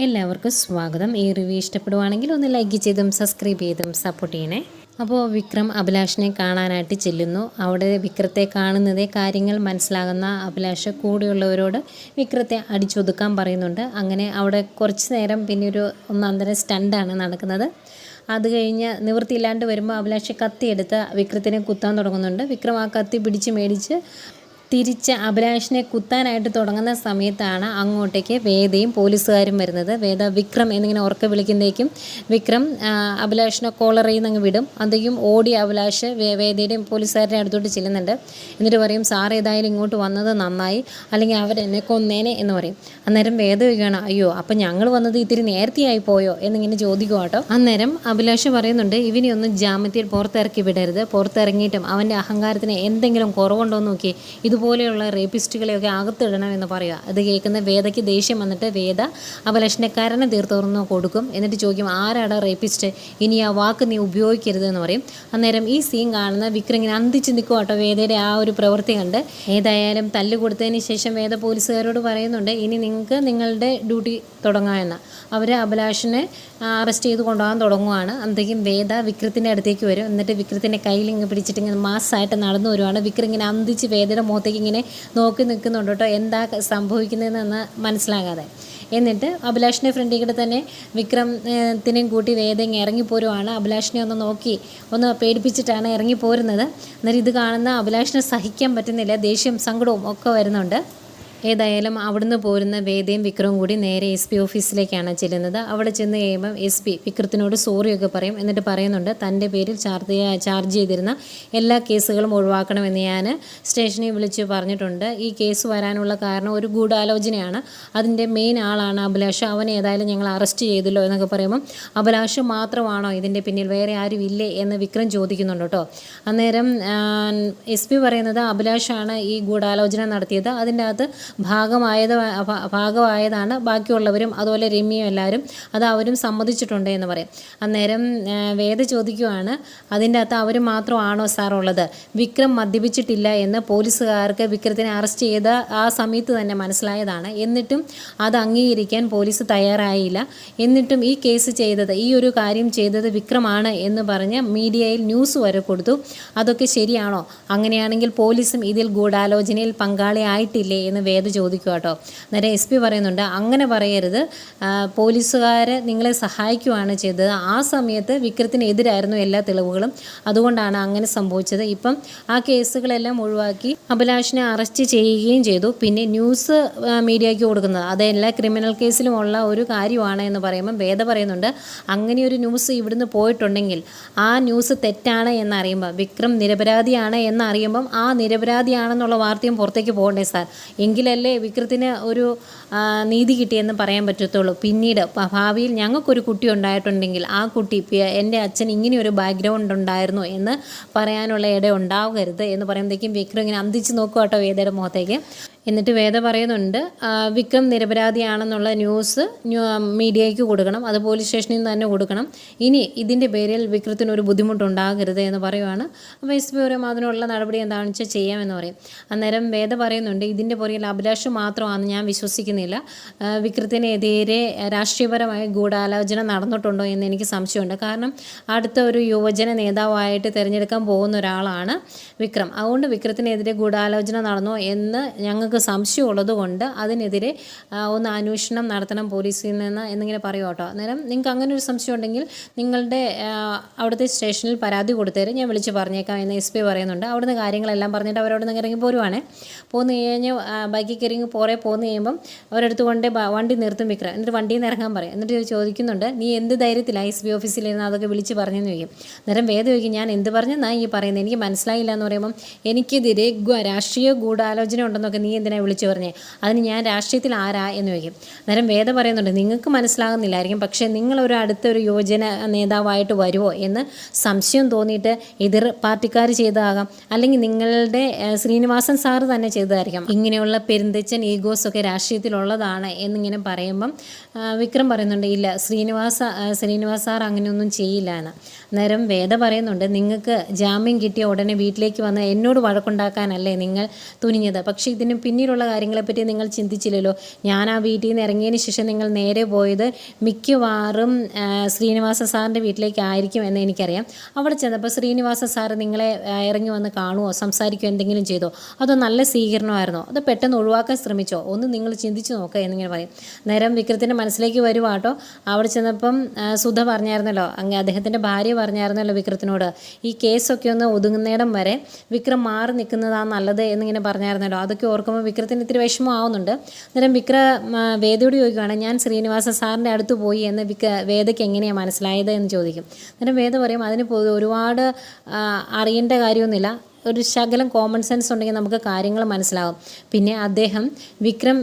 എല്ലാവർക്കും സ്വാഗതം. ഈ റിവ്യൂ ഇഷ്ടപ്പെടുവാണെങ്കിൽ ഒന്ന് ലൈക്ക് ചെയ്തും സബ്സ്ക്രൈബ് ചെയ്തും സപ്പോർട്ട് ചെയ്യണേ. അപ്പോൾ വിക്രം അഭിലാഷിനെ കാണാനായിട്ട് ചെല്ലുന്നു. അവിടെ വിക്രത്തെ കാണുന്നതേ കാര്യങ്ങൾ മനസ്സിലാകുന്ന അഭിലാഷ് കൂടെയുള്ളവരോട് വിക്രത്തെ അടിച്ചൊതുക്കാൻ പറയുന്നുണ്ട്. അങ്ങനെ അവിടെ കുറച്ച് നേരം പിന്നെ ഒരു ഒന്നാന്തരം സ്റ്റണ്ടാണ് നടക്കുന്നത്. അത് കഴിഞ്ഞ് നിവൃത്തിയില്ലാണ്ട് വരുമ്പോൾ അഭിലാഷ് കത്തിയെടുത്ത് വിക്രത്തിനെ കുത്താൻ തുടങ്ങുന്നുണ്ട്. വിക്രം ആ കത്തി പിടിച്ച് മേടിച്ച് തിരിച്ച് അഭിലാഷിനെ കുത്താനായിട്ട് തുടങ്ങുന്ന സമയത്താണ് അങ്ങോട്ടേക്ക് വേദയും പോലീസുകാരും വരുന്നത്. വേദ വിക്രം എന്നിങ്ങനെ ഉറക്കെ വിളിക്കുന്നേക്കും. വിക്രം അഭിലാഷിനെ കോളർ ചെയ്യുന്ന അങ്ങ് വിടും. അന്തേക്കും ഓടി അഭിലാഷ് വേദയുടെയും പോലീസുകാരുടെ അടുത്തോട്ട് ചെല്ലുന്നുണ്ട്. എന്നിട്ട് പറയും സാർ ഏതായാലും ഇങ്ങോട്ട് വന്നത് നന്നായി. അല്ലെങ്കിൽ അവരെന്നെ കൊന്നേനെ എന്ന് പറയും. അന്നേരം വേദ ചോദിക്കുകയാണ് അയ്യോ അപ്പം ഞങ്ങൾ വന്നത് ഇത്തിരി നേരത്തെയായി പോയോ? എന്നിങ്ങനെ ചോദിക്കുക കേട്ടോ അന്നേരം അഭിലാഷ് പറയുന്നുണ്ട് ഇവനെയൊന്നും ജാമ്യത്തിൽ പുറത്തിറക്കി വിടരുത്. പുറത്തിറങ്ങിയിട്ടും അവന്റെ അഹങ്കാരത്തിന് എന്തെങ്കിലും കുറവുണ്ടോ എന്ന് നോക്കി ഇതുപോലെയുള്ള റേപ്പിസ്റ്റുകളെയൊക്കെ അകത്തിടണം എന്ന് പറയുക. അത് കേൾക്കുന്ന വേദയ്ക്ക് ദേഷ്യം വന്നിട്ട് വേദ അപലക്ഷണക്കാരനെ തീർത്തുറന്ന് കൊടുക്കും. എന്നിട്ട് ചോദിക്കും ആരാടാ റേപ്പിസ്റ്റ്? ഇനി ആ വാക്ക് നീ ഉപയോഗിക്കരുത് എന്ന് പറയും. അന്നേരം ഈ സീൻ കാണുന്ന വിക്രം ഇങ്ങനെ അന്തിച്ച് നിൽക്കും കേട്ടോ. വേദയുടെ ആ ഒരു പ്രവൃത്തി കണ്ട് ഏതായാലും തല്ല് കൊടുത്തതിന് ശേഷം വേദ പോലീസുകാരോട് പറയുന്നുണ്ട് ഇനി നിങ്ങൾക്ക് നിങ്ങളുടെ ഡ്യൂട്ടി തുടങ്ങാമെന്ന് അവർ അഭിലാഷിനെ അറസ്റ്റ് ചെയ്ത് കൊണ്ടുപോകാൻ തുടങ്ങുവാണ്. അന്നേക്കും വേദ വിക്രത്തിന്റെ അടുത്തേക്ക് വരും. എന്നിട്ട് വിക്രത്തിന്റെ കയ്യിൽ ഇങ്ങനെ പിടിച്ചിട്ട് ഇങ്ങനെ മാസ്സായിട്ട് നടന്നു വരുവാണ്. വിക്രം ഇങ്ങനെ അന്തിച്ച് വേദയുടെ മുഖത്തേക്ക് ഇങ്ങനെ നോക്കി നിൽക്കുന്നുണ്ട് കേട്ടോ. എന്താ സംഭവിക്കുന്നതെന്ന് മനസ്സിലാകാതെ. എന്നിട്ട് അഭിലാഷിന്റെ ഫ്രണ്ടിൽ കൂടെ തന്നെ വിക്രമത്തിനെയും കൂട്ടി വേദ ഇങ്ങനെ ഇറങ്ങിപ്പോരുവാണ്. അഭിലാഷിനെ ഒന്ന് നോക്കി ഒന്ന് പേടിപ്പിച്ചിട്ടാണ് ഇറങ്ങിപ്പോരുന്നത്. എന്നിട്ട് ഇത് കാണുന്ന അഭിലാഷിനെ സഹിക്കാൻ പറ്റുന്നില്ല. ദേഷ്യം സങ്കടവും ഒക്കെ വരുന്നുണ്ട്. ഏതായാലും അവിടുന്ന് പോരുന്ന വേദയും വിക്രവും കൂടി നേരെ എസ് പി ഓഫീസിലേക്കാണ് ചെല്ലുന്നത്. അവിടെ ചെന്ന് കഴിയുമ്പം എസ് പി വിക്രത്തിനോട് സോറിയൊക്കെ പറയും. എന്നിട്ട് പറയുന്നുണ്ട് തന്റെ പേരിൽ ചാർജ് ചാർജ് ചെയ്തിരുന്ന എല്ലാ കേസുകളും ഒഴിവാക്കണമെന്ന് ഞാൻ സ്റ്റേഷനിൽ വിളിച്ച് പറഞ്ഞിട്ടുണ്ട്. ഈ കേസ് വരാനുള്ള കാരണം ഒരു ഗൂഢാലോചനയാണ്. അതിന്റെ മെയിൻ ആളാണ് അഭിലാഷ്. അവൻ ഏതായാലും ഞങ്ങൾ അറസ്റ്റ് ചെയ്തല്ലോ എന്നൊക്കെ പറയുമ്പം അഭിലാഷ് മാത്രമാണോ ഇതിന്റെ പിന്നിൽ? വേറെ ആരും ഇല്ലേ? എന്ന് വിക്രം ചോദിക്കുന്നുണ്ട് കേട്ടോ. അന്നേരം എസ് പി പറയുന്നത് അഭിലാഷാണ് ഈ ഗൂഢാലോചന നടത്തിയത്. അതിന്റെ അകത്ത് ഭാഗമായത് ഭാഗമായതാണ് ബാക്കിയുള്ളവരും അതുപോലെ രമ്യയും എല്ലാവരും അത് അവരും സമ്മതിച്ചിട്ടുണ്ട് എന്ന് പറയും. അന്നേരം വേദ ചോദിക്കുവാണ് അതിന്റെ അകത്ത് അവർ മാത്രമാണോ സാർ ഉള്ളത്? വിക്രം മദ്യപിച്ചിട്ടില്ല എന്ന് പോലീസുകാർക്ക് വിക്രത്തിനെ അറസ്റ്റ് ചെയ്ത ആ സമയത്ത് തന്നെ മനസ്സിലായതാണ്. എന്നിട്ടും അത് അംഗീകരിക്കാൻ പോലീസ് തയ്യാറായില്ല. എന്നിട്ടും ഈ കേസ് ചെയ്തത് ഈ ഒരു കാര്യം ചെയ്തത് വിക്രമാണ് എന്ന് പറഞ്ഞ് മീഡിയയിൽ ന്യൂസ് വരെ കൊടുത്തു. അതൊക്കെ ശരിയാണോ? അങ്ങനെയാണെങ്കിൽ പോലീസും ഇതിൽ ഗൂഢാലോചനയിൽ പങ്കാളിയായിട്ടില്ലേ? എന്ന് വേദ ചോദിക്കുക കേട്ടോ. നേരെ എസ് പി പറയുന്നുണ്ട് അങ്ങനെ പറയരുത്. പോലീസുകാരെ നിങ്ങളെ സഹായിക്കുകയാണ് ചെയ്തത്. ആ സമയത്ത് വിക്രത്തിനെതിരായിരുന്നു എല്ലാ തെളിവുകളും. അതുകൊണ്ടാണ് അങ്ങനെ സംഭവിച്ചത്. ഇപ്പം ആ കേസുകളെല്ലാം ഒഴിവാക്കി അഭിലാഷിനെ അറസ്റ്റ് ചെയ്യുകയും ചെയ്തു. പിന്നെ ന്യൂസ് മീഡിയയ്ക്ക് കൊടുക്കുന്നത്. അത് എല്ലാ ക്രിമിനൽ കേസിലും ഉള്ള ഒരു കാര്യമാണ് എന്ന് പറയുമ്പോൾ വേദ പറയുന്നുണ്ട് അങ്ങനെ ഒരു ന്യൂസ് ഇവിടുന്ന് പോയിട്ടുണ്ടെങ്കിൽ ആ ന്യൂസ് തെറ്റാണ് എന്നറിയുമ്പോൾ വിക്രം നിരപരാധിയാണ് എന്നറിയുമ്പം ആ നിരപരാധിയാണെന്നുള്ള വാർത്തയും പുറത്തേക്ക് പോകണ്ടേ സാർ. എങ്കിലല്ലേ വിക്രത്തിന് ഒരു നീതി കിട്ടിയെന്ന് പറയാൻ പറ്റത്തുള്ളൂ. പിന്നീട് ഭാവിയിൽ ഞങ്ങൾക്കൊരു കുട്ടി ഉണ്ടായിട്ടുണ്ടെങ്കിൽ ആ കുട്ടി എന്റെ അച്ഛൻ ഇങ്ങനെ ഒരു ബാക്ക്ഗ്രൗണ്ട് ഉണ്ടായിരുന്നു എന്ന് പറയാനുള്ള ഇട ഉണ്ടാകരുത് എന്ന് പറയുമ്പോഴത്തേക്കും വിക്രം ഇങ്ങനെ അന്തിച്ച് നോക്കുക കേട്ടോ വേദയുടെ മുഖത്തേക്ക്. എന്നിട്ട് വേദ പറയുന്നുണ്ട് വിക്രം നിരപരാധിയാണെന്നുള്ള ന്യൂസ് ന്യൂ- മീഡിയയ്ക്ക് കൊടുക്കണം. അത് പോലീസ് സ്റ്റേഷനിൽ നിന്ന് തന്നെ കൊടുക്കണം. ഇനി ഇതിന്റെ പേരിൽ വിക്രത്തിന് ഒരു ബുദ്ധിമുട്ടുണ്ടാകരുത് എന്ന് പറയുവാണ്. അപ്പോൾ എസ് പി പറയും അതിനുള്ള നടപടി എന്താണെന്ന് വെച്ചാൽ ചെയ്യാമെന്ന് പറയും. അന്നേരം വേദ പറയുന്നുണ്ട് ഇതിന്റെ പുറകിൽ അഭിലാഷ് മാത്രമാണെന്ന് ഞാൻ വിശ്വസിക്കുന്നില്ല. വിക്രത്തിനെതിരെ രാഷ്ട്രീയപരമായ ഗൂഢാലോചന നടന്നിട്ടുണ്ടോ എന്ന് എനിക്ക് സംശയമുണ്ട്. കാരണം അടുത്ത ഒരു യുവജന നേതാവായിട്ട് തിരഞ്ഞെടുക്കാൻ പോകുന്ന ഒരാളാണ് വിക്രം. അതുകൊണ്ട് വിക്രത്തിനെതിരെ ഗൂഢാലോചന നടന്നോ എന്ന് ഞങ്ങൾക്ക് സംശയമുള്ളത് കൊണ്ട് അതിനെതിരെ ഒന്ന് അന്വേഷണം നടത്തണം പോലീസിൽ നിന്ന് എന്നിങ്ങനെ പറയും കേട്ടോ. അന്നേരം നിങ്ങൾക്ക് അങ്ങനെ ഒരു സംശയം ഉണ്ടെങ്കിൽ നിങ്ങളുടെ അവിടുത്തെ സ്റ്റേഷനിൽ പരാതി കൊടുത്തേരും ഞാൻ വിളിച്ച് പറഞ്ഞേക്കാം എന്ന് എസ് പി പറയുന്നുണ്ട്. അവിടുന്ന് കാര്യങ്ങളെല്ലാം പറഞ്ഞിട്ട് അവരോട് നിന്ന് ഇറങ്ങി പോരുവാണേ. പോന്ന് കഴിഞ്ഞ് ബൈക്കിൽ കയറി പോറേ പോന്ന് കഴിയുമ്പം അവരെടുത്ത് കൊണ്ട് വണ്ടി നിർത്തും വിക്രം. എന്നിട്ട് വണ്ടിയിൽ നിന്ന് ഇറങ്ങാൻ പറയും. എന്നിട്ട് ചോദിക്കുന്നുണ്ട് നീ എന്ത് ധൈര്യത്തിലാണ് എസ് ബി ഓഫീസിലിരുന്ന് അതൊക്കെ വിളിച്ച് പറഞ്ഞെന്ന് ചോദിക്കും? നേരം വേദ ചോദിക്കും ഞാൻ എന്ത് പറഞ്ഞെന്നാണ് ഈ പറയുന്നത് എനിക്ക് മനസ്സിലായില്ല എന്ന് പറയുമ്പം എനിക്കെതിരെ രാഷ്ട്രീയ ഗൂഢാലോചന ഉണ്ടെന്നൊക്കെ നീ എന്തിനാ വിളിച്ചു പറഞ്ഞേ? അതിന് ഞാൻ രാഷ്ട്രീയത്തിൽ ആരാ എന്ന് ചോദിക്കും. അന്നേരം വേദ പറയുന്നുണ്ട് നിങ്ങൾക്ക് മനസ്സിലാകുന്നില്ലായിരിക്കും പക്ഷേ നിങ്ങളൊരു അടുത്തൊരു യുവജന നേതാവായിട്ട് വരുമോ എന്ന് സംശയം തോന്നിയിട്ട് എതിർ പാർട്ടിക്കാർ ചെയ്തതാകാം. അല്ലെങ്കിൽ നിങ്ങളുടെ ശ്രീനിവാസൻ സാറ് തന്നെ ചെയ്തതായിരിക്കാം. ഇങ്ങനെയുള്ള പെരുന്തച്ചൻ ഈഗോസ് ഒക്കെ രാഷ്ട്രീയത്തിലുള്ളതാണ് എന്നിങ്ങനെ പറയുമ്പം വിക്രം പറയുന്നുണ്ട് ഇല്ല ശ്രീനിവാസ ശ്രീനിവാസ് സാർ അങ്ങനെയൊന്നും ചെയ്യില്ല എന്ന്. അന്നേരം വേദ പറയുന്നുണ്ട് നിങ്ങൾക്ക് ജാമ്യം കിട്ടിയ ഉടനെ വീട്ടിലേക്ക് വന്ന് എന്നോട് വഴക്കുണ്ടാക്കാനല്ലേ നിങ്ങൾ തുനിഞ്ഞത്? പക്ഷേ ഇതിന് പിന്നീടുള്ള കാര്യങ്ങളെപ്പറ്റി നിങ്ങൾ ചിന്തിച്ചില്ലല്ലോ. ഞാൻ ആ വീട്ടിൽ നിന്ന് ഇറങ്ങിയതിന് ശേഷം നിങ്ങൾ നേരെ പോയത് മിക്കവാറും ശ്രീനിവാസ സാറിന്റെ വീട്ടിലേക്കായിരിക്കും എന്ന് എനിക്കറിയാം. അവിടെ ചെന്നപ്പോൾ ശ്രീനിവാസ സാർ നിങ്ങളെ ഇറങ്ങി വന്ന് കാണുമോ സംസാരിക്കുകയോ എന്തെങ്കിലും ചെയ്തോ? അതോ നല്ല സ്വീകരണമായിരുന്നോ? അത് പെട്ടെന്ന് ഒഴിവാക്കാൻ ശ്രമിച്ചോ? ഒന്ന് നിങ്ങൾ ചിന്തിച്ച് നോക്കുക എന്നിങ്ങനെ പറയും. നേരം വിക്രത്തിന്റെ മനസ്സിലേക്ക് വരുവാട്ടോ. അവിടെ ചെന്നപ്പം സുധ പറഞ്ഞായിരുന്നല്ലോ അങ്ങ് അദ്ദേഹത്തിന്റെ ഭാര്യ പറഞ്ഞായിരുന്നല്ലോ വിക്രത്തിനോട് ഈ കേസൊക്കെ ഒന്ന് ഒതുങ്ങുന്നിടം വരെ വിക്രം മാറി നിൽക്കുന്നതാണ് നല്ലത് എന്നിങ്ങനെ പറഞ്ഞായിരുന്നല്ലോ. അതൊക്കെ ഓർക്കുമ്പോൾ വിക്രത്തിന് ഇത്തിരി വിഷമമാവുന്നുണ്ട്. അന്നേരം വിക്ര വേദയോട് ചോദിക്കുകയാണ് ഞാൻ ശ്രീനിവാസ സാറിന്റെ അടുത്ത് പോയി എന്ന് വിക്ര വേദയ്ക്ക് എങ്ങനെയാണ് മനസ്സിലായത്? എന്ന് ചോദിക്കും. അന്നേരം വേദ പറയും അതിന് ഒരുപാട് അറിയേണ്ട കാര്യമൊന്നുമില്ല. ഒരു ശകലം കോമൺ സെൻസ് ഉണ്ടെങ്കിൽ നമുക്ക് കാര്യങ്ങൾ മനസ്സിലാവും. പിന്നെ അദ്ദേഹം വിക്രം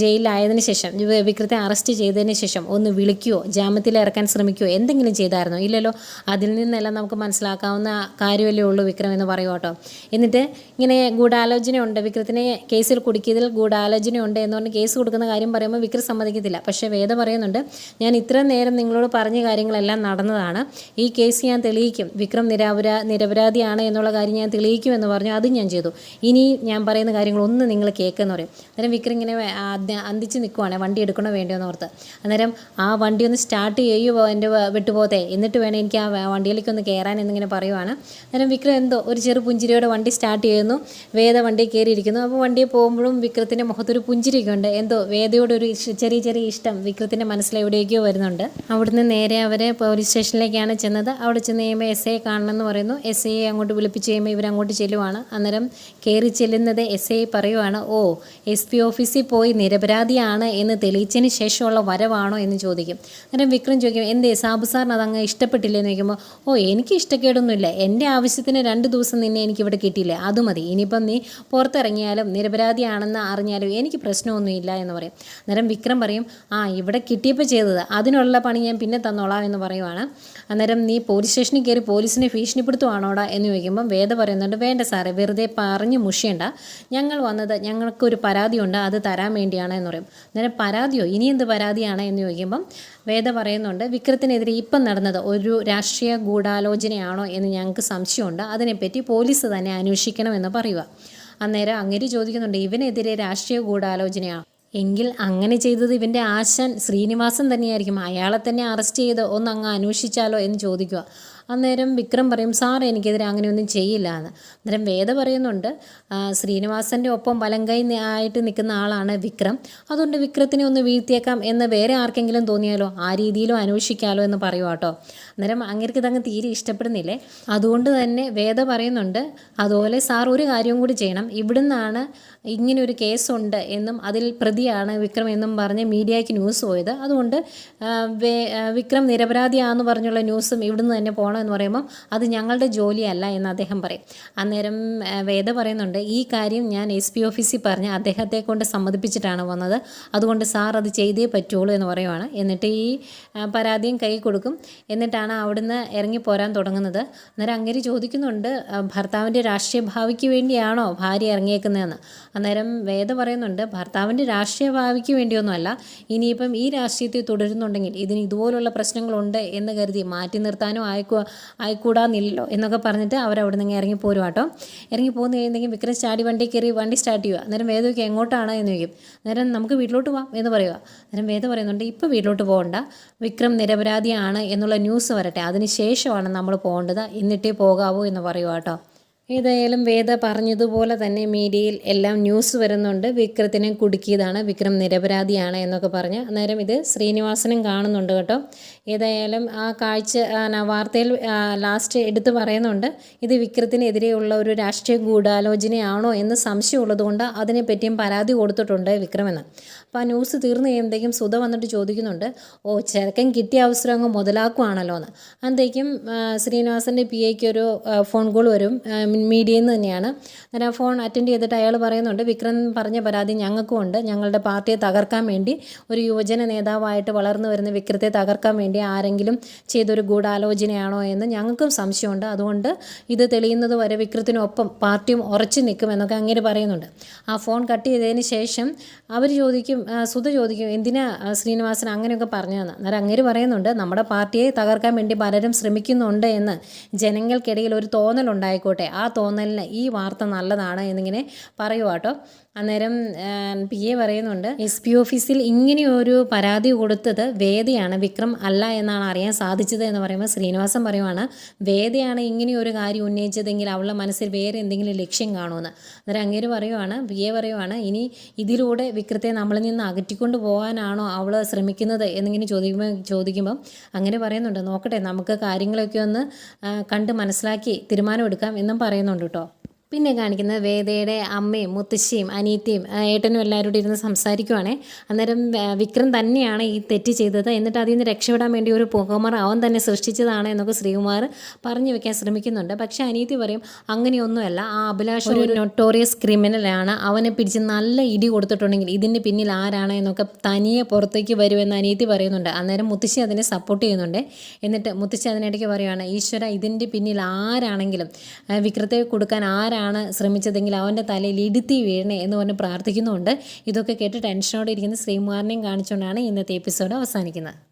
ജയിലിലായതിന് ശേഷം വിക്രത്തെ അറസ്റ്റ് ചെയ്തതിന് ശേഷം ഒന്ന് വിളിക്കുകയോ ജാമ്യത്തിൽ ഇറക്കാൻ ശ്രമിക്കുകയോ എന്തെങ്കിലും ചെയ്തായിരുന്നോ? ഇല്ലല്ലോ അതിൽ നിന്നെല്ലാം നമുക്ക് മനസ്സിലാക്കാവുന്ന കാര്യമല്ലേ ഉള്ളൂ വിക്രം എന്ന് പറയും കേട്ടോ. എന്നിട്ട് ഇങ്ങനെ ഗൂഢാലോചനയുണ്ട് വിക്രത്തിനെ കേസിൽ കുടുക്കിയതിൽ ഗൂഢാലോചനയുണ്ട് എന്ന് പറഞ്ഞ് കേസ് കൊടുക്കുന്ന കാര്യം പറയുമ്പോൾ വിക്രം സമ്മതിക്കത്തില്ല. പക്ഷേ വേദ പറയുന്നുണ്ട് ഞാൻ ഇത്ര നേരം നിങ്ങളോട് പറഞ്ഞ കാര്യങ്ങളെല്ലാം നടന്നതാണ്. ഈ കേസ് ഞാൻ തെളിയിക്കും. വിക്രം നിരപരാ നിരപരാധിയാണ് എന്നുള്ള കാര്യം ഞാൻ തെളിയിക്കും എന്ന് പറഞ്ഞു. അത് ഞാൻ ചെയ്തു. ഇനി ഞാൻ പറയുന്ന കാര്യങ്ങളൊന്നും നിങ്ങൾ കേൾക്കെന്ന് പറയും. അന്നേരം വിക്രം ഇങ്ങനെ അന്തിച്ച് നിൽക്കുവാണ് വണ്ടി എടുക്കണോ വേണ്ടിയോ എന്ന് ഓർത്ത്. അന്നേരം ആ വണ്ടി ഒന്ന് സ്റ്റാർട്ട് ചെയ്യുമോ എന്റെ വ- വിട്ടുപോകത്തെ. എന്നിട്ട് വേണം എനിക്ക് ആ വണ്ടിയിലേക്ക് ഒന്ന് കയറാൻ എന്നിങ്ങനെ പറയുവാണ്. അന്നേരം വിക്രം എന്തോ ഒരു ചെറു പുഞ്ചിരിയോടെ വണ്ടി സ്റ്റാർട്ട് ചെയ്യുന്നു. വേദ വണ്ടി കയറിയിരിക്കുന്നു. അപ്പോൾ വണ്ടിയിൽ പോകുമ്പോഴും വിക്രത്തിന്റെ മുഖത്തൊരു പുഞ്ചിരിയൊക്കെ ഉണ്ട്. എന്തോ വേദയോടൊരു ചെറിയ ചെറിയ ഇഷ്ടം വിക്രത്തിന്റെ മനസ്സിൽ എവിടേക്കോ വരുന്നുണ്ട്. അവിടുന്ന് നേരെ അവരെ പോലീസ് സ്റ്റേഷനിലേക്കാണ് ചെന്നത്. അവിടെ ചെന്ന് കഴിയുമ്പോൾ എസ് ഐ കാണണമെന്ന് പറയുന്നു. എസ് ഐയെ അങ്ങോട്ട് വിളിപ്പിച്ച് കഴിയുമ്പോൾ ഇവരങ്ങോട്ട് ചെല്ലുവാണ്. അന്നേരം കയറി ചെല്ലുന്നത് എസ് ഐ പറയുവാണ് ഓ എസ് പി ഓഫീസിൽ പോയി നിരപരാധിയാണ് എന്ന് തെളിയിച്ചതിന് ശേഷമുള്ള വരവാണോ എന്ന് ചോദിക്കും. അന്നേരം വിക്രം ചോദിക്കും എന്തേ സാബു സാറിന് അതങ്ങ് ഇഷ്ടപ്പെട്ടില്ലേ എന്ന് ചോദിക്കുമ്പോൾ ഓ എനിക്ക് ഇഷ്ടക്കേടൊന്നുമില്ല. എന്റെ ആവശ്യത്തിന് രണ്ട് ദിവസം നിന്നെ എനിക്ക് ഇവിടെ കിട്ടിയില്ലേ അത് മതി. ഇനിയിപ്പം നീ പുറത്തിറങ്ങിയാലും നിരപരാധിയാണെന്ന് അറിഞ്ഞാലും എനിക്ക് പ്രശ്നമൊന്നുമില്ല എന്ന് പറയും. അന്നേരം വിക്രം പറയും ആ ഇവിടെ കിട്ടിയപ്പോൾ ചെയ്തത്. അതിനുള്ള പണി ഞാൻ പിന്നെ തന്നോളാം എന്ന് പറയുവാണ്. അന്നേരം നീ പോലീസ് സ്റ്റേഷനിൽ കയറി പോലീസിനെ ഭീഷണിപ്പെടുത്തുവാണോടാ എന്ന് ചോദിക്കുമ്പോൾ വേദ പറയുന്നുണ്ട് വേണ്ട സാറേ വെറുതെ പറഞ്ഞ് മുഷിയണ്ട. ഞങ്ങൾ വന്നത് ഞങ്ങൾക്കൊരു പരാതിയുണ്ട് അത് തരാൻ വേണ്ടിയാണ് എന്ന് പറയും. അന്നേരം പരാതിയോ? ഇനി എന്ത് പരാതിയാണ്? എന്ന് ചോദിക്കുമ്പം വേദ പറയുന്നുണ്ട് വിക്രത്തിനെതിരെ ഇപ്പം നടന്നത് ഒരു രാഷ്ട്രീയ ഗൂഢാലോചനയാണോ എന്ന് ഞങ്ങൾക്ക് സംശയമുണ്ട്. അതിനെപ്പറ്റി പോലീസ് തന്നെ അന്വേഷിക്കണമെന്ന് പറയുക. അന്നേരം അങ്ങേര് ചോദിക്കുന്നുണ്ട് ഇവനെതിരെ രാഷ്ട്രീയ ഗൂഢാലോചനയാണ് എങ്കിൽ അങ്ങനെ ചെയ്തത് ഇവന്റെ ആശാൻ ശ്രീനിവാസൻ തന്നെയായിരിക്കും. അയാളെ തന്നെ അറസ്റ്റ് ചെയ്ത് ഒന്ന് അങ്ങ് അന്വേഷിച്ചാലോ? എന്ന് ചോദിക്കുക. അന്നേരം വിക്രം പറയും സാർ എനിക്കെതിരെ അങ്ങനെയൊന്നും ചെയ്യില്ല എന്ന്. അന്നേരം വേദ പറയുന്നുണ്ട് ശ്രീനിവാസന്റെ ഒപ്പം വലങ്കൈ ആയിട്ട് നിൽക്കുന്ന ആളാണ് വിക്രം. അതുകൊണ്ട് വിക്രത്തിനെ ഒന്ന് വീഴ്ത്തിയേക്കാം എന്ന് വേറെ ആർക്കെങ്കിലും തോന്നിയാലോ? ആ രീതിയിലും അന്വേഷിക്കാലോ എന്ന് പറയുവാട്ടോ അന്നേരം അങ്ങേർക്ക് ഇതങ്ങ് തീരെ ഇഷ്ടപ്പെടുന്നില്ലേ? അതുകൊണ്ട് തന്നെ വേദ പറയുന്നുണ്ട് അതുപോലെ സാർ ഒരു കാര്യവും കൂടി ചെയ്യണം. ഇവിടുന്നാണ് ഇങ്ങനെ ഒരു കേസുണ്ട് എന്നും അതിൽ പ്രതിയാണ് വിക്രം എന്നും പറഞ്ഞ് മീഡിയയ്ക്ക് ന്യൂസ് പോയത്. അതുകൊണ്ട് വിക്രം നിരപരാധിയാണെന്ന് പറഞ്ഞുള്ള ന്യൂസും ഇവിടുന്ന് തന്നെ പോകണമെന്ന് പറയുമ്പം അത് ഞങ്ങളുടെ ജോലിയല്ല എന്ന് അദ്ദേഹം പറയും. അന്നേരം വേദ പറയുന്നുണ്ട് ഈ കാര്യം ഞാൻ എസ് പി ഓഫീസിൽ പറഞ്ഞ് അദ്ദേഹത്തെ കൊണ്ട് സമ്മതിപ്പിച്ചിട്ടാണ് വന്നത്. അതുകൊണ്ട് സാർ അത് ചെയ്തേ പറ്റുള്ളൂ എന്ന് പറയുവാണ്. എന്നിട്ട് ഈ പരാതിയും കൈ കൊടുക്കും. എന്നിട്ടാണ് അവിടുന്ന് ഇറങ്ങി പോരാൻ തുടങ്ങുന്നത്. അന്നേരം അങ്ങേരി ചോദിക്കുന്നുണ്ട് ഭർത്താവിന്റെ രാഷ്ട്രീയ ഭാവിക്ക് വേണ്ടിയാണോ ഭാര്യ ഇറങ്ങിയേക്കുന്നതെന്ന്? അന്നേരം വേദ പറയുന്നുണ്ട് ഭർത്താവിന്റെ രാഷ്ട്രീയ ഭാവിക്ക് വേണ്ടിയൊന്നുമല്ല. ഇനിയിപ്പം ഈ രാഷ്ട്രീയത്തിൽ തുടരുന്നുണ്ടെങ്കിൽ ഇതിന് ഇതുപോലുള്ള പ്രശ്നങ്ങളുണ്ട് എന്ന് കരുതി മാറ്റി നിർത്താനോ ആയിക്കൂ ആയിക്കൂടാന്നില്ലല്ലോ എന്നൊക്കെ പറഞ്ഞിട്ട് അവരവിടെ നിന്ന് ഇറങ്ങി പോരും കേട്ടോ ഇറങ്ങി പോകുന്ന കഴിയുന്നെങ്കിൽ വിക്രം ചാടി വണ്ടി കയറി വണ്ടി സ്റ്റാർട്ട് ചെയ്യുക അന്നേരം വേദമൊക്കെ എങ്ങോട്ടാണ് എന്ന് ചോദിക്കും. അന്നേരം നമുക്ക് വീട്ടിലോട്ട് പോവാം എന്ന് പറയുക അന്നേരം വേദ പറയുന്നുണ്ട് ഇപ്പോൾ വീട്ടിലോട്ട് പോകണ്ട വിക്രം നിരപരാധിയാണ് എന്നുള്ള ന്യൂസ് വരട്ടെ. അതിന് ശേഷമാണ് നമ്മൾ പോകേണ്ടത് എന്നിട്ടേ പോകാവൂ എന്ന് പറയുക കേട്ടോ. ഏതായാലും വേദ പറഞ്ഞതുപോലെ തന്നെ മീഡിയയിൽ എല്ലാം ന്യൂസ് വരുന്നുണ്ട്. വിക്രത്തിനെ കുടുക്കിയതാണ്. വിക്രം നിരപരാധിയാണ് എന്നൊക്കെ പറഞ്ഞ് അന്നേരം ഇത് ശ്രീനിവാസനും കാണുന്നുണ്ട് കേട്ടോ. ഏതായാലും ആ കാഴ്ച വാർത്തയിൽ ലാസ്റ്റ് എടുത്തു പറയുന്നുണ്ട്. ഇത് വിക്രത്തിനെതിരെയുള്ള ഒരു രാഷ്ട്രീയ ഗൂഢാലോചനയാണോ എന്ന് സംശയമുള്ളതുകൊണ്ട് അതിനെപ്പറ്റിയും പരാതി കൊടുത്തിട്ടുണ്ട് വിക്രമെന്ന്. അപ്പോൾ ആ ന്യൂസ് തീർന്നു കഴിയുമ്പോഴത്തേക്കും സുധ വന്നിട്ട് ചോദിക്കുന്നുണ്ട് ഓ ചെറുക്കൻ കിട്ടിയ അവസരം അങ്ങ് മുതലാക്കുവാണല്ലോ എന്ന് അന്നേക്കും ശ്രീനിവാസന്റെ പി ഐക്ക് ഒരു ഫോൺ കോൾ വരും മീഡിയയിൽ നിന്ന് തന്നെയാണ്. അന്നേരം ആ ഫോൺ അറ്റൻഡ് ചെയ്തിട്ട് അയാൾ പറയുന്നുണ്ട് വിക്രം പറഞ്ഞ പരാതി ഞങ്ങൾക്കും ഉണ്ട്. ഞങ്ങളുടെ പാർട്ടിയെ തകർക്കാൻ വേണ്ടി ഒരു യുവജന നേതാവായിട്ട് വളർന്നു വരുന്ന വിക്രത്തെ തകർക്കാൻ വേണ്ടി ആരെങ്കിലും ചെയ്തൊരു ഗൂഢാലോചനയാണോ എന്ന് ഞങ്ങൾക്കും സംശയമുണ്ട്. അതുകൊണ്ട് ഇത് തെളിയുന്നത് വരെ വിക്രത്തിനൊപ്പം പാർട്ടിയും ഉറച്ചു നിൽക്കുമെന്നൊക്കെ അങ്ങനെ പറയുന്നുണ്ട്. ആ ഫോൺ കട്ട് ചെയ്തതിന് ശേഷം അവർ ചോദിക്കും സുധ ചോദിക്കും എന്തിനാ ശ്രീനിവാസൻ അങ്ങനെയൊക്കെ പറഞ്ഞതെന്ന്? അന്നേരം അങ്ങേര് പറയുന്നുണ്ട് നമ്മുടെ പാർട്ടിയെ തകർക്കാൻ വേണ്ടി പലരും ശ്രമിക്കുന്നുണ്ട് എന്ന്. ജനങ്ങൾക്കിടയിൽ ഒരു തോന്നലുണ്ടായിക്കോട്ടെ. ആ തോന്നലിന് ഈ വാർത്ത നല്ലതാണ് എന്നിങ്ങനെ പറയുവാട്ടോ അന്നേരം പി എ പറയുന്നുണ്ട് എസ് പി ഓഫീസിൽ ഒരു പരാതി കൊടുത്തത് വേദയാണ്. വിക്രം അല്ല എന്നാണ് അറിയാൻ സാധിച്ചത് എന്ന് പറയുമ്പോൾ ശ്രീനിവാസൻ പറയുവാണ് വേദയാണ് ഒരു കാര്യം ഉന്നയിച്ചതെങ്കിൽ അവളുടെ മനസ്സിൽ വേറെ എന്തെങ്കിലും ലക്ഷ്യം കാണുമെന്ന്. അന്നേരം അങ്ങേര് പറയുവാണ് പി എ പറയുവാണ് ഇനി ഇതിലൂടെ വിക്രത്തെ നമ്മളിൽ നിന്ന് അകറ്റിക്കൊണ്ട് പോകാനാണോ അവൾ ശ്രമിക്കുന്നത്? എന്നിങ്ങനെ ചോദിക്കുമ്പോൾ ചോദിക്കുമ്പം അങ്ങനെ പറയുന്നുണ്ട് നോക്കട്ടെ നമുക്ക് കാര്യങ്ങളൊക്കെ ഒന്ന് കണ്ട് മനസ്സിലാക്കി തീരുമാനമെടുക്കാം എന്നും പറയുന്നുണ്ട് കേട്ടോ. പിന്നെ കാണിക്കുന്നത് വേദയുടെ അമ്മയും മുത്തശ്ശിയും അനിയത്തിയും ഏട്ടനും എല്ലാവരോടും ഇരുന്ന് സംസാരിക്കുവാണേ. അന്നേരം വിക്രം തന്നെയാണ് ഈ തെറ്റ് ചെയ്തത്. എന്നിട്ട് അതിൽ നിന്ന് രക്ഷപ്പെടാൻ വേണ്ടി ഒരു പുകമറ അവൻ തന്നെ സൃഷ്ടിച്ചതാണ് എന്നൊക്കെ ശ്രീകുമാർ പറഞ്ഞു വെക്കാൻ ശ്രമിക്കുന്നുണ്ട്. പക്ഷേ അനിയത്തി പറയും അങ്ങനെയൊന്നുമല്ല. ആ അഭിലാഷ് ഒരു നൊട്ടോറിയസ് ക്രിമിനലാണ് അവനെ പിടിച്ച് നല്ല ഇടി കൊടുത്തിട്ടുണ്ടെങ്കിൽ ഇതിന് പിന്നിൽ ആരാണ് എന്നൊക്കെ തനിയെ പുറത്തേക്ക് വരുമെന്ന് അനിയത്തി പറയുന്നുണ്ട്. അന്നേരം മുത്തശ്ശി അതിനെ സപ്പോർട്ട് ചെയ്യുന്നുണ്ട്. എന്നിട്ട് മുത്തശ്ശി അതിനിടയ്ക്ക് പറയുവാണ് ഈശ്വര ഇതിന്റെ പിന്നിൽ ആരാണെങ്കിലും വിക്രത്തെ കൊടുക്കാൻ ആരാണ് ശ്രമിച്ചതെങ്കിൽ അവന്റെ തലയിൽ ഇടുത്തി വീഴണേ എന്ന് പറഞ്ഞ് പ്രാർത്ഥിക്കുന്നുണ്ട് ഇതൊക്കെ കേട്ട് ടെൻഷനോടെ ഇരിക്കുന്ന ശ്രീകുമാറിനെയും കാണിച്ചുകൊണ്ടാണ് ഇന്നത്തെ എപ്പിസോഡ് അവസാനിക്കുന്നത്.